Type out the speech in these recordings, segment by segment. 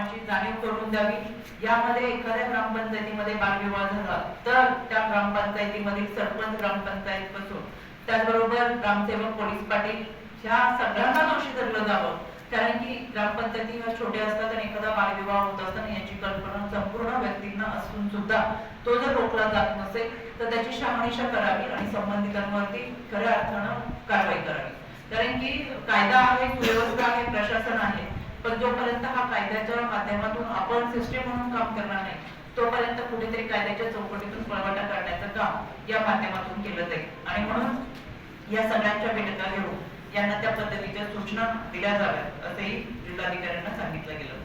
कामाची जाणीव करून द्यावी. यामध्ये एखाद्या ग्रामपंचायतीमध्ये बालविवाह झाला तर त्या ग्रामपंचायतीमधील सरपंच ग्रामपंचायत पासून त्याचबरोबर ग्रामसेवक पोलीस पाटील ह्या सगळ्यांना दोषी धरलं जावं. कारण की ग्रामपंचायती ह्या छोट्या असतात आणि एखादा बालविवाह होत असताना याची कल्पना संपूर्ण व्यक्तींना असून सुद्धा तो जर रोखला जात नसेल तर त्याची शहानिशा करावी आणि संबंधितांवरती खऱ्या अर्थानं कारवाई करावी. कारण की कायदा आहे सुव्यवस्था आहे प्रशासन आहे. पण जोपर्यंत हा कायद्याच्या माध्यमातून आपण सिस्टीम म्हणून काम करणार नाही तोपर्यंत कुठेतरी कायद्याच्या चौकटीतून पळवाटा करण्याचं काम या माध्यमातून केलं जाईल. आणि म्हणून या सगळ्यांच्या बैठका घेऊन यांना त्या पद्धतीच्या सूचना दिल्या जाव्यात असंही जिल्हाधिकाऱ्यांना सांगितलं गेलं.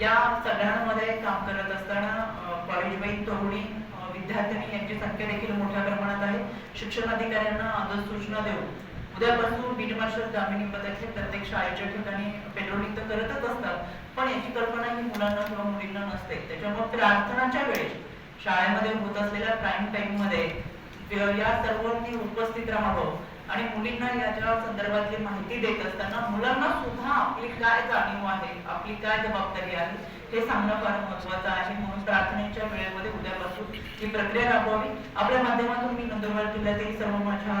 या सगळ्यांमध्ये काम करत असताना कॉलेजबाई तरुणी अ, विद्यार्थिनी यांची संख्या देखील मोठ्या प्रमाणात आहे. शिक्षण अधिकाऱ्यांना आदर सूचना देऊन उद्यापासून बीट मार्शल दामिनी पदाचे प्रत्येक शाळेच्या ठिकाणी पेट्रोलिंग तर करतच असतात पण याची कल्पना ही मुलांना किंवा मुलींना नसते. त्याच्यामुळे प्रार्थनाच्या वेळेस शाळेमध्ये होत असलेल्या प्राईम टाइममध्ये या सर्वांनी उपस्थित राहावं आणि मुलींना याच्या संदर्भातली माहिती देत असताना मुलांना सुद्धा आपली काय जाणीव आहे आपली काय जबाबदारी आहे हे सांगणं फार महत्वाचं आहे. म्हणून प्रार्थनेच्या वेळेमध्ये उद्यापासून ही प्रक्रिया राबवावी. आपल्या माध्यमातून मी नंदुरबार जिल्ह्यातील सर्व माझ्या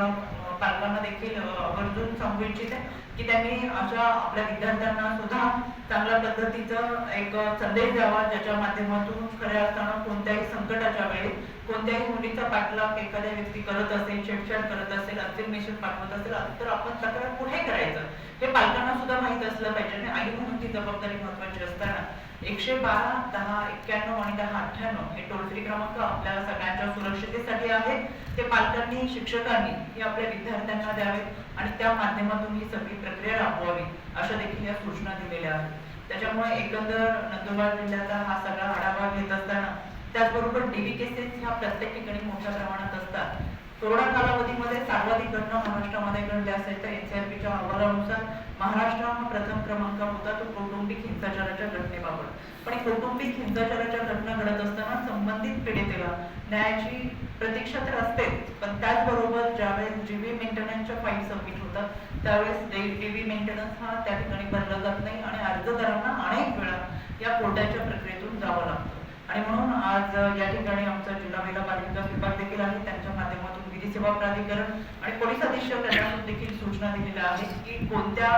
पालकांना देखील आवर्जून सांगू इच्छिते की त्यांनी अशा आपल्या विद्यार्थ्यांना सुद्धा चांगल्या पद्धतीचं एक संदेश द्यावा ज्याच्या माध्यमातून खऱ्या असताना कोणत्याही संकटाच्या वेळी कोणत्याही मुलीचा पाठलाग एखाद्या व्यक्ती करत असेल छेडछाड करत असेल असेल मेसेज पाठवत असेल तर आपण तक्रार कुठे करायचं? हे पालकांना सुद्धा माहीत असलं पाहिजे आणि आई म्हणून ती जबाबदारी महत्वाची असताना एकशे बारा दहा एक्क्याण्णव आणि दहा अठ्ठ्याण्णव हे टोल फ्री क्रमांक आपल्या सगळ्यांच्या सुरक्षितेसाठी आहे. ते पालकांनी शिक्षकांनी हे आपल्या विद्यार्थ्यांना द्यावे आणि त्या माध्यमातून ही सगळी प्रक्रिया राबवावी अशा देखील या सूचना दिलेल्या आहेत. त्याच्यामुळे एकंदर नंदुरबार जिल्ह्याचा हा सगळा आढावा घेत असताना त्याचबरोबर डीबी केसेस ह्या प्रत्येक ठिकाणी मोठ्या प्रमाणात असतात. कोरोना कालावधीमध्ये सर्वाधिक घटना महाराष्ट्रामध्ये घडल्या असेल तर एनसीआरपीच्या अहवालानुसार महाराष्ट्र हा प्रथम क्रमांक होता तो कौटुंबिक हिंसाचाराच्या घटनेबाबत. पण कौटुंबिक हिंसाचाराच्या घटना घडत असताना संबंधित पीडितेला न्यायाची प्रतीक्षा तर असतेच पण त्याचबरोबर ज्यावेळेस जीबी मेंटेनन्सच्या फाईल सबमिट होतात त्यावेळेस डीबी मेंटेनन्स हा त्या ठिकाणी भरला जात नाही आणि अर्जदारांना अनेक वेळा या कोर्टाच्या प्रक्रियेतून जावं लागतं. आणि म्हणून आज या ठिकाणी आमचा जिल्हा महिला बालविकास विभाग देखील आहे त्यांच्या माध्यमातून विधी सेवा प्राधिकरण आणि पोलीस अधीक्षक यांना देखील सूचना दिलेल्या आहेत की कोणत्या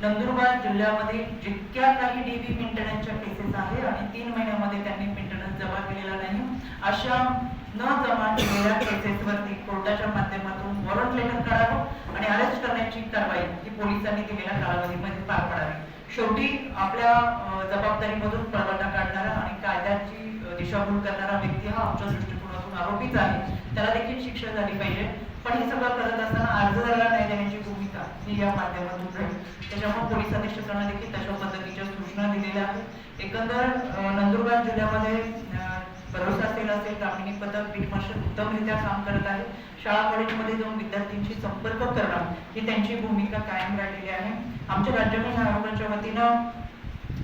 नंदुरबार जिल्ह्यामध्ये जितक्या काही डीबी मेंटेनन्सच्या केसेस आहे आणि तीन महिन्यामध्ये त्यांनी मेंटेनन्स जमा केलेला नाही अशा न जमा केलेल्या केसेसवरती कोर्टाच्या माध्यमातून वॉरंट लेटर काढावं आणि अरेस्ट करण्याची कारवाई ही पोलिसांनी दिलेल्या कालावधीमध्ये पार पाडावी. शेवटी आपल्या जबाबदारीमधून पळवाटा काढणारा आणि कायद्याची दिशाभूल करणारा व्यक्ती हा आमच्या दृष्टीने आरोपीच आहे. त्याला देखील शिक्षा झाली पाहिजे. पण हे सगळं करत असताना अर्जदाराला न्याय देण्याची भूमिका ही या माध्यमातून राहील. त्याच्यामुळे पोलीस अधीक्षकांना देखील तशा पद्धतीच्या सूचना दिलेल्या आहेत. एकंदर नंदुरबार जिल्ह्यामध्ये भरोसा सेल असेल ग्रामीण पथक बीट उत्तमरित्या काम करत आहे. शाळा कॉलेजमध्ये जाऊन विद्यार्थ्यांशी संपर्क करणं ही त्यांची भूमिका कायम राहिलेली आहे. आमच्या राज्य महिला आयोगाच्या वतीनं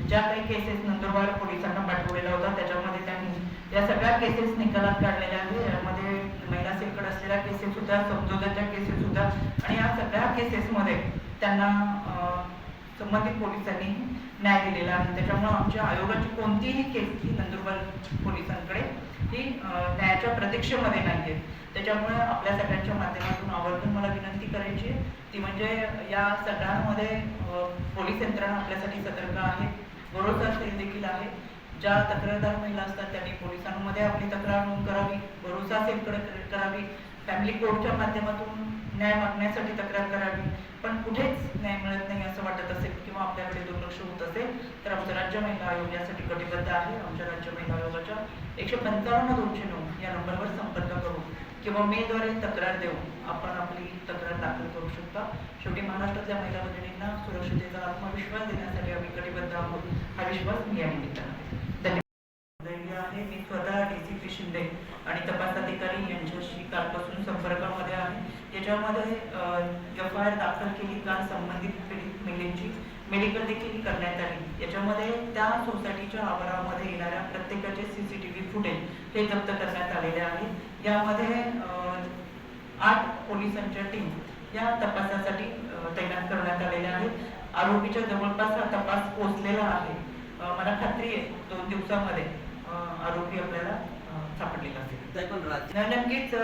ज्या काही केसेस नंदुरबार पोलिसांना पाठवलेला होता त्याच्यामध्ये त्यांनी या सगळ्या केसेस निकालात काढलेल्या आहेत. यामध्ये महिला सेलकड असलेल्या केसेस सुद्धा समजोत्याच्या केसेस सुद्धा आणि या सगळ्या केसेसमध्ये त्यांना संबंधित पोलिसांनी न्याय दिलेला आहे. त्याच्यामुळे आमच्या आयोगाची कोणतीही केस ही नंदुरबार पोलिसांकडे ही न्यायाच्या प्रतीक्षेमध्ये नाही आहे त्याच्यामुळे आपल्या सगळ्यांच्या माध्यमातून आवर्जून मला विनंती करायची ती म्हणजे या सगळ्यांमध्ये पोलीस यंत्रणा आपल्यासाठी सतर्क आहे. भरोसा सेल देखील आहे. ज्या तक्रारदार महिला असतात त्यांनी पोलिसांमध्ये आपली तक्रार नोंद करावी भरोसा सेलकडे करावी फॅमिली कोर्टच्या माध्यमातून न्याय मागण्यासाठी तक्रार करावी. पण कुठेच न्याय मिळत नाही असं वाटत असेल किंवा आपल्याकडे दुर्लक्ष होत असेल तर आमचं राज्य महिला आयोग यासाठी कटिबद्ध आहे. आमच्या राज्य महिला आयोगाच्या एकशे पंचावन्न दोनशे नऊ या नंबरवर संपर्क करून किंवा मेलद्वारे तक्रार देऊन आपण आपली तक्रार दाखल करू शकता. शेवटी महाराष्ट्रातल्या महिला भगिनींना सुरक्षितेचा आत्मविश्वास देण्यासाठी आम्ही कटिबद्ध आहोत. हा विश्वास मी या निमित्ताने धन्यवाद. आहे. मी स्वतः डी सी पी शिंदे आणि तपास अधिकारी यांच्याशी कालपासून संपर्कामध्ये आहे. याच्यामध्ये एफ आय आर दाखल केली काल संबंधित पीडित महिलेची मेडिकल देखील करण्यात आली. याच्यामध्ये त्या सोसायटीच्या आवारामध्ये येणाऱ्या प्रत्येकाचे C C T V footage हे जप्त करण्यात आलेले आहे. यामध्ये आठ पोलिसांच्या टीम या तपासासाठी तैनात करण्यात आलेल्या आहेत. आरोपीच्या जवळपास हा तपास पोहोचलेला आहे. मला खात्री आहे दोन दिवसामध्ये आरोपी आपल्याला सापडलेला असेल. नक्कीच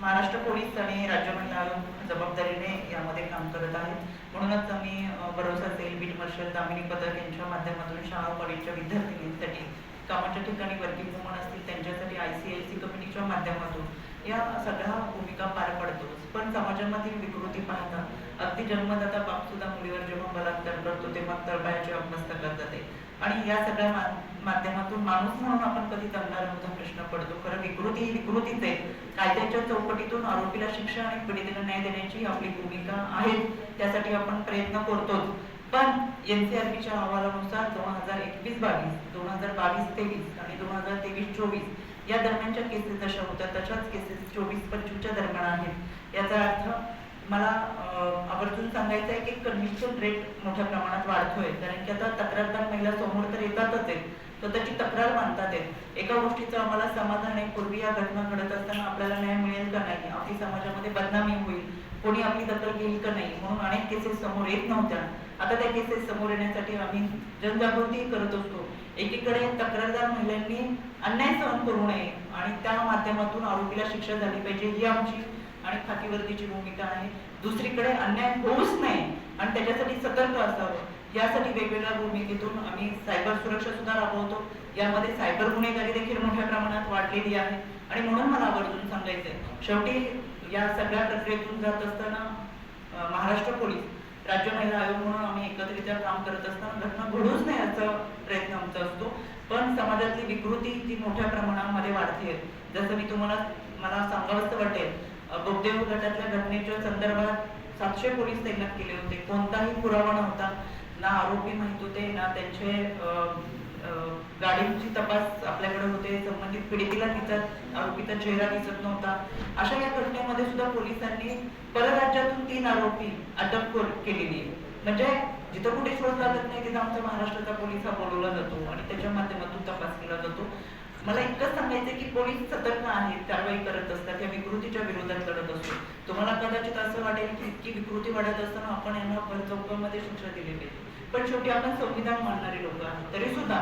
महाराष्ट्र पोलीस आणि राज्य आयोग जबाबदारीने यामध्ये काम करत आहेत. म्हणूनच आम्ही अ, भरोसा सेल बीट मार्शल दामिनी पथक यांच्या माध्यमातून शाळा कॉलेजच्या विद्यार्थिनींसाठी कामाच्या ठिकाणी वर्किंग वुमन असतील त्यांच्यासाठी आय सी एल सी कंपनीच्या माध्यमातून या सगळ्या भूमिका पार पडतो. पण समाजामधील विकृती पाहता अगदी जन्मदाता बाप सुद्धा मुलीवर जेव्हा बलात्कार करतो तेव्हा तळपायाची अवस्था करतात ते. आणि या सगळ्या माध्यमातून माणूस म्हणून आपण कधी दंगला होता प्रश्न पडतो. खरं विकृती ही विकृतीच आहे. कायद्याच्या चौकटीतून आरोपीला शिक्षा आणि पीडितेला न्याय देण्याची आपली भूमिका आहे. त्यासाठी आपण प्रयत्न करतोच. पण एनसीआरबीच्या अहवालानुसार दोन हजार एकवीस बावीस दोन हजार बावीस तेवीस आणि दोन हजार तेवीस चोवीस या दरम्यानच्या केसेस जशा होत्या. तशाच केसेस चोवीस पंचवीसच्या दरम्यान आहेत. याचा अर्थ मला आवर्जून सांगायचं आहे की कन्व्हिक्शन रेट मोठ्या प्रमाणात वाढतोय. कारण की आता तक्रारदार महिला समोर तर येतातच आहेत. स्वतःची तक्रार मानतात आहेत. एका गोष्टीचं आम्हाला समाधान आहे. पूर्वी या घटना घडत असताना आपल्याला न्याय मिळेल का नाही? आपली समाजामध्ये बदनामी होईल. कोणी आपली दखल घेईल का नाही? म्हणून अनेक केसेस समोर येत नव्हत्या. आता त्या केसेस समोर येण्यासाठी आम्ही जनजागृती करत असतो. एकीकडे तक्रारदार महिलांनी अन्याय सहन करू नये आणि त्या माध्यमातून आरोपीला शिक्षा झाली पाहिजे ही आमची आणि खाकीवर्दीची भूमिका आहे. दुसरीकडे अन्याय होऊच नये आणि त्याच्यासाठी सतर्क असावं. यासाठी वेगवेगळ्या भूमिकेतून आम्ही सायबर सुरक्षा सुद्धा राबवतो. यामध्ये सायबर गुन्हेगारी देखील मोठ्या प्रमाणात वाढलेली आहे. आणि म्हणून मला आवर्जून सांगायचंय शेवटी या सगळ्या प्रक्रियेतून जात असताना महाराष्ट्र पोलीस राज्य महिला आयोग म्हणून आम्ही एकत्रित्या काम करत असताना घटना घडूच नाही याचा प्रयत्न आमचा असतो. पण समाजातली विकृती जी मोठ्या प्रमाणामध्ये वाढते जसं मी तुम्हाला मला सांगावंसं वाटेल बोगदेव गटातल्या घटनेच्या संदर्भात सातशे पोलीस तैनात केले होते. कोणताही पुरावा नव्हता. ना आरोपी माहीत होते ना त्यांचे अं, गाडींची तपास म्हणजे आपल्याकडे पीडितीला तिचा आरोपीचा चेहरा दिसत नव्हता. अशा या घटनेमध्ये सुद्धा पोलिसांनी परराज्यातून तीन आरोपी अटक केलेली आहे. म्हणजे जिथं कुठे शोध लागत नाही तिथं आमचा महाराष्ट्राचा पोलीस हा बोलवला जातो आणि त्याच्या माध्यमातून तपास केला जातो. मला इतकंच सांगायचं की पोलीस सतर्क आहेत कारवाई करत असतात या विकृतीच्या विरोधात लढत असतो. तुम्हाला कदाचित असं वाटेल की इतकी विकृती वाढत असताना आपण यांना भर चौकामध्ये शिक्षा दिली पाहिजे पण शेवटी आपण संविधान मानणारे लोक आहोत. तरी सुद्धा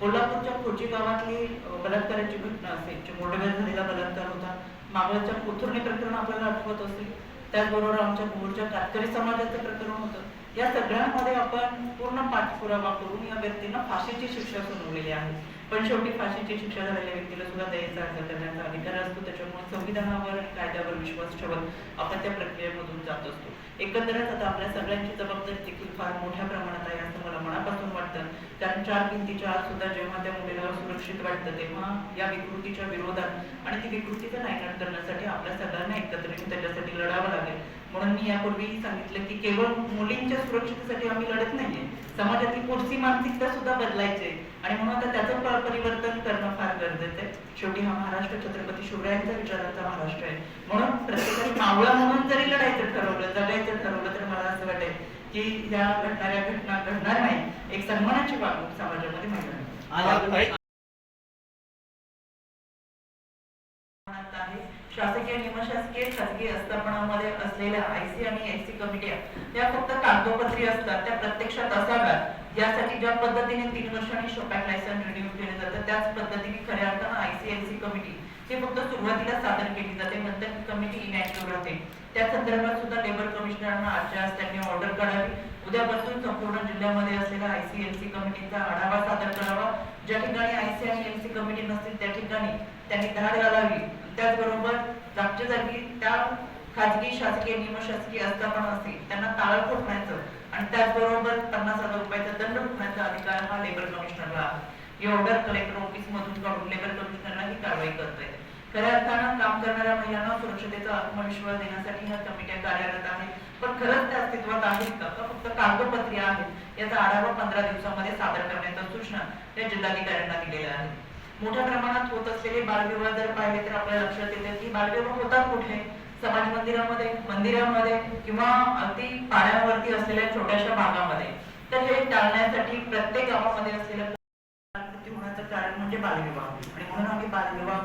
कोल्हापूरच्या खोची गावातली बलात्काराची घटना असेल चिमोडवेर झालेला बलात्कार होता मागळच्या कोथुर्णी प्रकरण आपल्याला आठवत असेल. त्याचबरोबर आमच्या भोरच्या कातकरी समाजाचं प्रकरण होतं. या सगळ्यांमध्ये आपण पूर्ण पाठपुरावा करून या व्यक्तींना फाशीची शिक्षा सुनावलेली आहे. पण शेवटी फाशीची शिक्षा झालेल्या व्यक्तीला सुद्धा दयेचा अर्ज करण्याचा अधिकार असतो. त्याच्यामुळे संविधानावर आणि कायद्यावर विश्वास ठेवत आपण त्या प्रक्रियेमधून जात असतो. एकंदरच आता आपल्या सगळ्यांची जबाबदारी देखील फार मोठ्या प्रमाणात आहे असं मला मनापासून वाटतं. कारण चार भिंतीच्या आत सुद्धा जेव्हा त्या मुलीला सुरक्षित वाटतं तेव्हा या विकृतीच्या विरोधात आणि ती विकृतीचा नायनाट करण्यासाठी आपल्या सगळ्यांना एकत्र त्याच्यासाठी लढावं लागेल. म्हणून मी यापूर्वी सांगितलं की केवळ मुलींच्या सुरक्षितेसाठी आम्ही लढत नाहीये. समाजातील पुढची मानसिकता सुद्धा बदलायची आणि म्हणून आता त्याचं परिवर्तन करणं फार गरजेचं आहे शेवटी हा महाराष्ट्र छत्रपती शिवरायांचा विचारांचा महाराष्ट्र आहे. म्हणून प्रत्येकाने मावळा म्हणून जरी लढायचं ठरवलं जगायचं ठरवलं तर मला असं वाटेल की या घडणाऱ्या घटना घडणार नाही एक सन्मानाची वागणूक समाजामध्ये मिळणार. शासकीय निमशासकीय खासगी आस्थापनामध्ये असलेल्या आयसी आणि एससी कमिट्या त्या फक्त कागदोपत्री असतात. त्या प्रत्यक्षात असाव्यात. यासाठी ज्या पद्धतीने तीन वर्षांनी शोपॅक लायसन रिन्यू केले जातं त्याच पद्धतीने खऱ्या अर्थानं आयसीएलसी कमिटी हे फक्त सुरुवातीला सादर केली जाते. नंतर कमिटी इनॅक्टिव्ह राहते. त्या संदर्भात सुद्धा लेबर कमिशनरना आजच्या आज त्यांनी ऑर्डर काढावी. उद्यापासून संपूर्ण जिल्ह्यामध्ये असलेला आयसीएलसी कमिटीचा आढावा सादर करावा. ज्या ठिकाणी आयसी आणि एलसी कमिटी नसतील त्या ठिकाणी त्यांनी धाड घालावी. त्याचबरोबर जागच्या जागी त्या खाजगी शासकीय निमशासकीय आस्थापन असतील त्यांना ताळ फुटण्याचं आणि त्याचबरोबर पन्नास हजार रुपयाचा दंड फुटण्याचा अधिकार हा लेबर कमिशनरला आहे. ही ऑर्डर कलेक्टर ऑफिस मधून काढून लेबर कमिशनरला ही कारवाई करते खऱ्या अर्थानं काम करणाऱ्या महिलांना सुरक्षतेचा आत्मविश्वास देण्यासाठी ह्या कमिट्या कार्यरत आहेत. पण खरंच त्या अस्तित्वात आहेत का? का फक्त कागदपत्रे आहेत? याचा आढावा पंधरा दिवसामध्ये सादर करण्याच्या सूचना त्या जिल्हाधिकाऱ्यांना दिलेल्या आहेत. मोठ्या प्रमाणात होत असलेले बालविवाह जर पाहिले तर आपल्या लक्षात येते की बालविवाह होतात कुठे? समाज मंदिरामध्ये मंदिरामध्ये किंवा अगदी पाण्यावरती असलेल्या छोट्याशा भागामध्ये. तर हे टाळण्यासाठी प्रत्येक गावामध्ये असलेलं होण्याचं कारण म्हणजे बालविवाह. आणि म्हणून आम्ही बालविवाह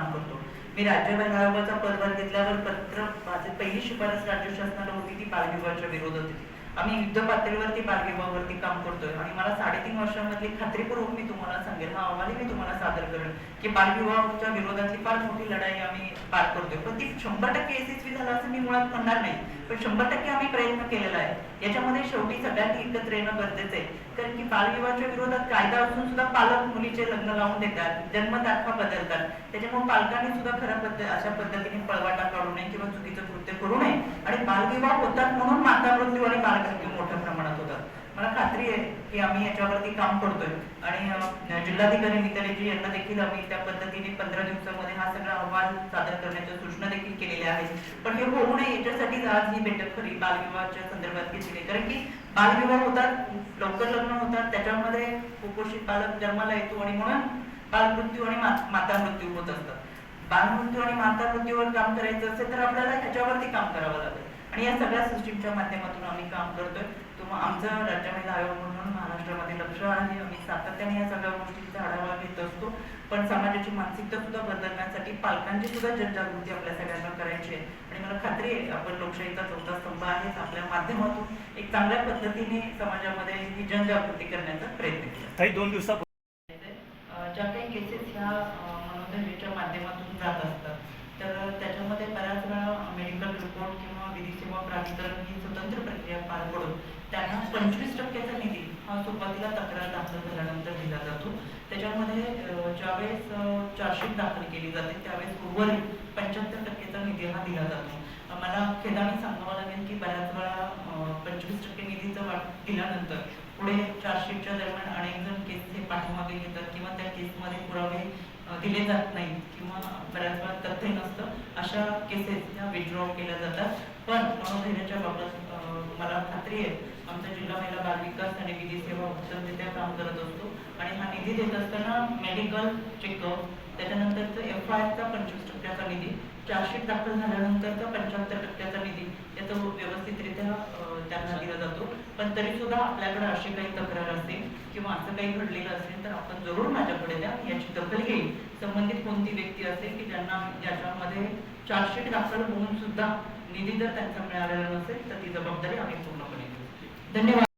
काम करतो. मी राज्य आयोगाचा पदभार घेतल्यावर पत्र माझी पहिली शिफारस राज्य शासनाला होती ती बालविवाहाच्या विरोधात होती. आम्ही युद्ध पातळीवरती बालविवाहावरती काम करतोय. आणि मला साडेतीन वर्षांमधली खात्रीपूर्वक मी तुम्हाला सांगेल हा अहवाल मी तुम्हाला सादर करेन की बालविवाहाच्या विरोधातली फार मोठी लढाई आम्ही पार करतोय. पण ती शंभर टक्के यशस्वी झाला असं मी मुळात म्हणणार नाही. पण शंभर टक्के आम्ही प्रयत्न केलेला आहे. याच्यामध्ये शेवटी सगळ्यांनी एकत्र येणं गरजेचं आहे. कारण की बालविवाहाच्या विरोधात कायदा असून सुद्धा पालक मुलीचे लग्न लावून देतात जन्मतारखा बदलतात. त्याच्यामुळे पालकांनी सुद्धा खऱ्या पद्धत अशा पद्धतीने पळवाटा काढू नये किंवा चुकीचं कृत्य करू नये. आणि बालविवाह होतात म्हणून माता मृत्यू आणि बालमृत्यू मोठ्या प्रमाणात होतात मला खात्री आहे की आम्ही याच्यावरती काम करतोय. आणि जिल्हाधिकारी मितालीजी यांना देखील आम्ही त्या पद्धतीने पंधरा दिवसामध्ये हा सगळा अहवाल सादर करण्याच्या सूचना देखील केलेल्या आहेत. पण हे होऊ नये याच्यासाठीच आज ही बैठक खरी बालविवाहाच्या संदर्भात घेतली आहे. कारण की बालविवाह होतात लवकर लग्न होतात त्याच्यामध्ये कुपोषित बालक जन्माला येतो आणि म्हणून बालमृत्यू आणि माता मृत्यू होत असतात. बालमृत्यू आणि माता मृत्यूवर काम करायचं असेल तर आपल्याला ह्याच्यावरती काम करावं लागेल. आणि या सगळ्या सिस्टीमच्या माध्यमातून आम्ही काम करतोय. तुम्हा आमचं राज्य महिला आयोग म्हणून महाराष्ट्रामध्ये लक्ष आहे. आम्ही सातत्याने या सगळ्या गोष्टींचा आढावा घेत असतो. पण समाजाची मानसिकता सुद्धा बदलण्यासाठी पालकांची सुद्धा जनजागृती आपल्या सगळ्यांना करायची आहे. आणि मला खात्री आहे आपण लोकशाहीचा चौथा स्तंभ आहे आपल्या माध्यमातून. एक चांगल्या पद्धतीने समाजामध्ये ही जनजागृती करण्याचा प्रयत्न केला. काही दोन दिवसा अ, ज्या काही केसेस ह्या अ, मनोदर्याच्या माध्यमातून जात असतात तर त्याच्यामध्ये बऱ्याच वेळा मेडिकल रिपोर्ट किंवा प्राधिकरण ही स्वतंत्र प्रक्रिया पार पडून त्यांना पंचवीस टक्क्याचा निधी हा सुरुवातीला तक्रार दाखल झाल्यानंतर दिला जातो. त्याच्यामध्ये ज्यावेळेस चार्जशीट दाखल केली जाते त्यावेळेस उर्वरित पंच्याहत्तर टक्केचा निधी हा दिला जातो. मला खेदाने सांगावं लागेल की बऱ्याच वेळा पंचवीस टक्के निधीचं वाट दिल्यानंतर पुढे चार्जशीटच्या दरम्यान अनेक जण केस हे पाठीमागे घेतात किंवा त्या केसमध्ये पुरावे दिले जात नाहीत किंवा बऱ्याच वेळा तथ्य नसतं अशा केसेस ह्या विड्रॉ केल्या जातात. पण मनोधैर्याच्या बाबत मला खात्री आहे आमचा जिल्हा महिला बाल विकास आणि विधी सेवा उत्तमरित्या काम करत असतो आणि हा निधी देत असताना मेडिकल चेकअप त्याच्यानंतरचं एफ आय आरचा पंचवीस टक्क्याचा निधी चार्जशीट दाखल झाल्यानंतरचा पंच्याहत्तर टक्क्याचा निधी याचा व्यवस्थितरित्या त्यांना दिला जातो. पण तरी सुद्धा आपल्याकडे अशी काही तक्रार असेल किंवा असं काही घडलेलं असेल तर आपण जरूर माझ्याकडे द्या याची दखल घेईल. संबंधित कोणती व्यक्ती असेल की ज्यांना याच्यामध्ये चार्जशीट दाखल होऊन सुद्धा निधी जर त्यांचा मिळालेला नसेल तर ती जबाबदारी आम्ही पूर्णपणे धन्यवाद.